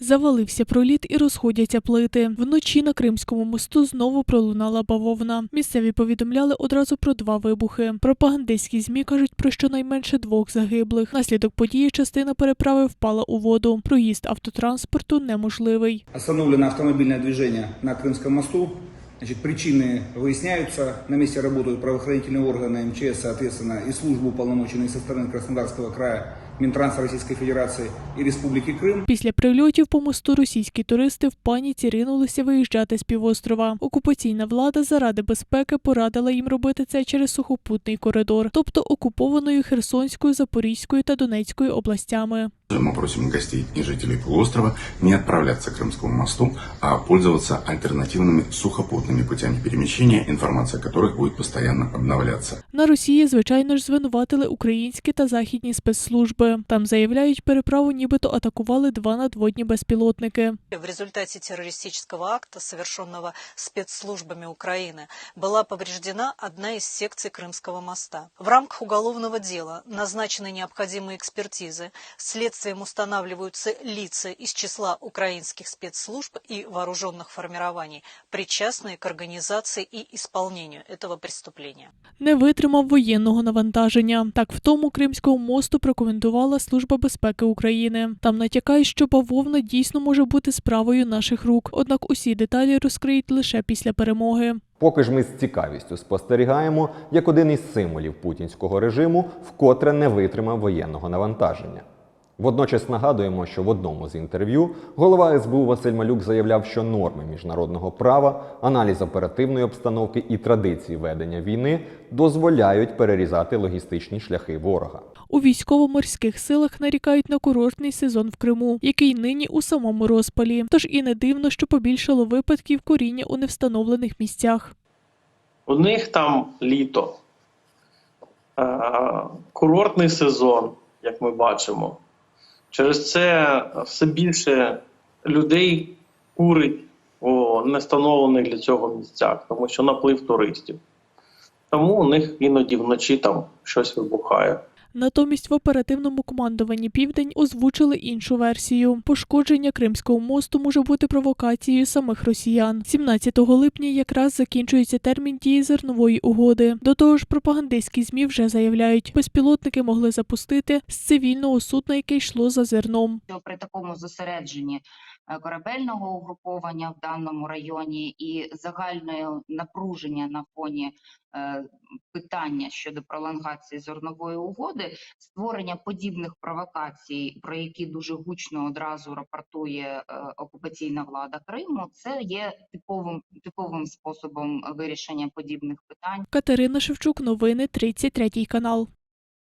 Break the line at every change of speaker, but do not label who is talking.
Завалився проліт і розходяться плити. Вночі на Кримському мосту знову пролунала бавовна. Місцеві повідомляли одразу про два вибухи. Пропагандистські змі кажуть про щонайменше двох загиблих. Наслідок події частина переправи впала у воду. Проїзд автотранспорту неможливий.
Остановлено автомобильное движение на Крымском мосту. Значит, причины выясняются. На месте работают правоохранительные органы МЧС, соответственно, и службы уполномоченные со стороны Краснодарского края, Минтранс Російської Федерації і Республіки Крим.
Після прильотів по мосту російські туристи в паніці ринулися виїжджати з півострова. Окупаційна влада заради безпеки порадила їм робити це через сухопутний коридор, тобто окупованою Херсонською, Запорізькою та Донецькою областями.
Мы просим гостей и жителей полуострова не отправляться к Крымскому мосту, а пользоваться альтернативными сухопутными путями перемещения, информация о которых будет постоянно обновляться.
На Росії, звичайно ж, звинуватили українські та західні спецслужби. Там заявляють, переправу нібито атакували два надводні безпілотники.
В результате террористического акта, совершенного спецслужбами Украины, была повреждена одна из секций Крымского моста. В рамках уголовного дела назначены необходимые экспертизы. Следствием устанавливаются лица из числа украинских спецслужб и вооруженных формирований, причастные к организации и исполнению этого преступления.
Не витримав воєнного навантаження. Так в тому Кримського мосту прокоментувала Служба безпеки України. Там натякають, що бавовна дійсно може бути справою наших рук. Однак усі деталі розкриють лише після перемоги.
Поки ж ми з цікавістю спостерігаємо, як один із символів путінського режиму вкотре не витримав воєнного навантаження. Водночас нагадуємо, що в одному з інтерв'ю голова СБУ Василь Малюк заявляв, що норми міжнародного права, аналіз оперативної обстановки і традиції ведення війни дозволяють перерізати логістичні шляхи ворога.
У військово-морських силах нарікають на курортний сезон в Криму, який нині у самому розпалі. Тож і не дивно, що побільшало випадків коріння у невстановлених місцях.
У них там літо, е, курортний сезон, як ми бачимо. Через це все більше людей курить у нестановлених для цього місцях, тому що наплив туристів. Тому у них іноді вночі там щось вибухає.
Натомість в оперативному командуванні Південь озвучили іншу версію. Пошкодження Кримського мосту може бути провокацією самих росіян. 17 липня якраз закінчується термін дії зернової угоди. До того ж, пропагандистські змі вже заявляють, безпілотники могли запустити з цивільного судна, яке йшло за зерном.
при такому зосередженні е, корабельного угруповання в даному районі і загальної напруження на фоні е, питання щодо пролонгації зернової угоди, створення подібних провокацій, про які дуже гучно одразу рапортує е, окупаційна влада Криму, це є типовим типовим способом вирішення подібних питань.
Катерина Шевчук, новини 33 канал.